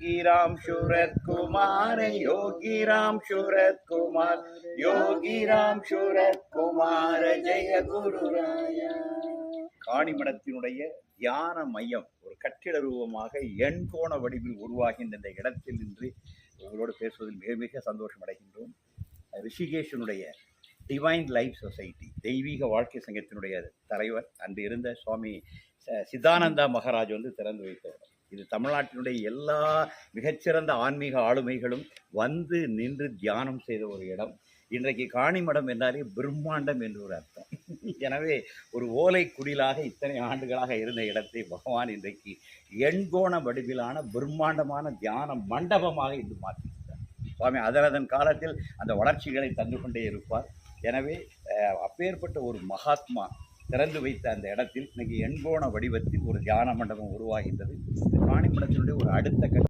யோகிராம் சூரத் யோகிராம் சுரத்குமார் யோகிராம் சூரத் குமார் ஜெய குருராய. காணிமடத்தினுடைய தியான மையம் ஒரு கட்டிட ரூபமாக எண்கோண வடிவில் உருவாகின்ற இந்த இடத்தில் நின்று உங்களோடு பேசுவதில் மிக மிக சந்தோஷம் அடைகின்றோம் ரிஷிகேஷனுடைய டிவைன் லைஃப் சொசைட்டி தெய்வீக வாழ்க்கை சங்கத்தினுடைய தலைவர் அன்று இருந்த சுவாமி சிதானந்தா சித்தானந்தா மகாராஜ் வந்து திறந்து வைத்தவர். இது தமிழ்நாட்டினுடைய எல்லா மிகச்சிறந்த ஆன்மீக ஆளுமைகளும் வந்து நின்று தியானம் செய்த ஒரு இடம். இன்றைக்கு காணிமடம் என்றாலே பிரம்மாண்டம் என்று ஒரு அர்த்தம். எனவே ஒரு ஓலை குடிலாக இத்தனை ஆண்டுகளாக இருந்த இடத்தை பகவான் இன்றைக்கு எண்கோண வடிவிலான பிரம்மாண்டமான தியான மண்டபமாக இன்று மாற்றியிருக்கிறார். சுவாமி அதரதன் காலத்தில் அந்த வளர்ச்சிகளை தந்து கொண்டே இருப்பார். எனவே அப்பேற்பட்ட ஒரு மகாத்மா திறந்து வைத்த அந்த இடத்தில் இன்னைக்கு எண்கோண வடிவத்தில் ஒரு தியான மண்டபம் உருவாகின்றது. இந்த காணிமடத்தினுடைய ஒரு அடுத்த கட்ட